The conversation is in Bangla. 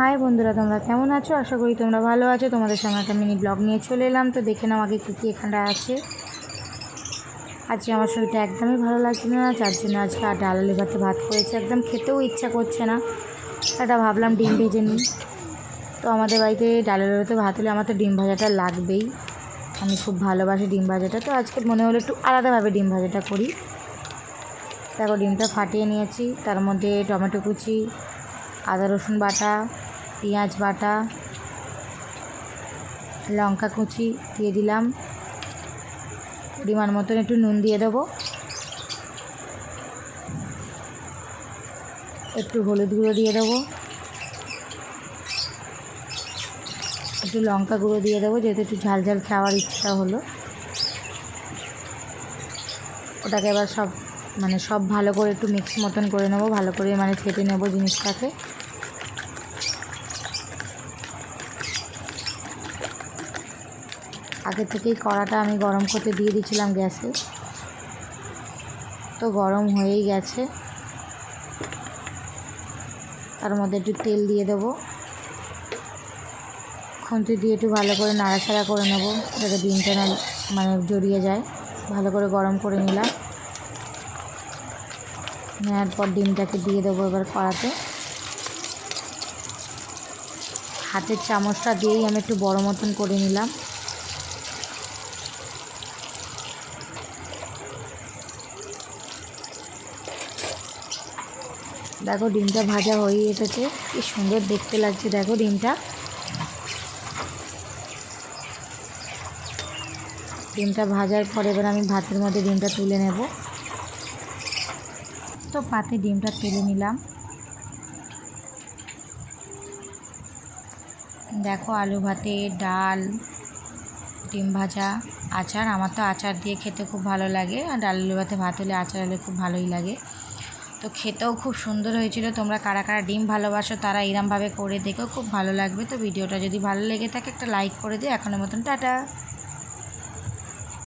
হাই বন্ধুরা, তোমরা কেমন আছো? আশা করি তোমরা ভালো আছো। তোমাদের সঙ্গে একটা মিনি ব্লগ নিয়ে চলে এলাম। তো দেখে নাও আগে কী কী এখানটা আছে। আজকে আমার শরীরটা একদমই ভালো লাগছিল না। যার জন্য আজকে আর ডাল আলু ভাতে ভাত করেছে। একদম খেতেও ইচ্ছা করছে না। এটা ভাবলাম ডিম ভেজে নিই। তো আমাদের বাড়িতে ডাল আলু ভাতে ভাত হলে আমার তো ডিম ভাজাটা লাগবেই। আমি খুব ভালোবাসি ডিম ভাজাটা। তো আজকে মনে হলো একটু আলাদাভাবে ডিম ভাজাটা করি। দেখো, ডিমটা ফাটিয়ে নিয়েছি। তার মধ্যে টমেটো কুচি, আদা রসুন বাটা পেঁয়াজ বাটা, লঙ্কা কুচি দিয়ে দিলাম। পরিমাণ মতন একটু নুন দিয়ে দেবো। একটু হলুদ গুঁড়ো দিয়ে দেবো। একটু লঙ্কা গুঁড়ো দিয়ে দেবো, যেহেতু একটু ঝাল ঝাল খাওয়ার ইচ্ছা হলো। ওটাকে এবার সব মানে সব ভালো করে একটু মিক্স মতন করে নেব, ভালো করে মানে ফেটে নেব জিনিসটাকে। আগে থেকেই কড়াটা আমি গরম করতে দিয়ে দিয়েছিলাম গ্যাসে। তো গরম হয়েই গেছে। তার মধ্যে একটু তেল দিয়ে দেবো। খুন্তি দিয়ে একটু ভালো করে নাড়াচাড়া করে নেব, যাতে ডিমটা না মানে জড়িয়ে যায়। ভালো করে গরম করে নিলাম। নেওয়ার পর ডিমটাকে দিয়ে দেবো এবার কড়াতে। হাতের চামচটা দিয়েই আমি একটু বড় মতন করে নিলাম। দেখো ডিমটা ভাজা হয়ে এসেছে। কি সুন্দর দেখতে লাগছে, দেখো ডিমটা। ডিমটা ভাজার পর এবার আমি ভাতের মধ্যে ডিমটা তুলে নেব। তো পাতে ডিমটা তুলে নিলাম। দেখো আলু ভাতে, ডাল, ডিম ভাজা, আচার। আমার তো আচার দিয়ে খেতে খুব ভালো লাগে। আর ডাল আলু ভাতে, ভাত হলে আচার হলে খুব ভালোই লাগে। তো খেতেও খুব সুন্দর হয়েছিল। তোমরা কারা কারা ডিম ভালোবাসো তারা এরমভাবে করে দেখো, খুব ভালো লাগবে। তো ভিডিওটা যদি ভালো লেগে থাকে একটা লাইক করে দিও। এখনের মতন টাটা।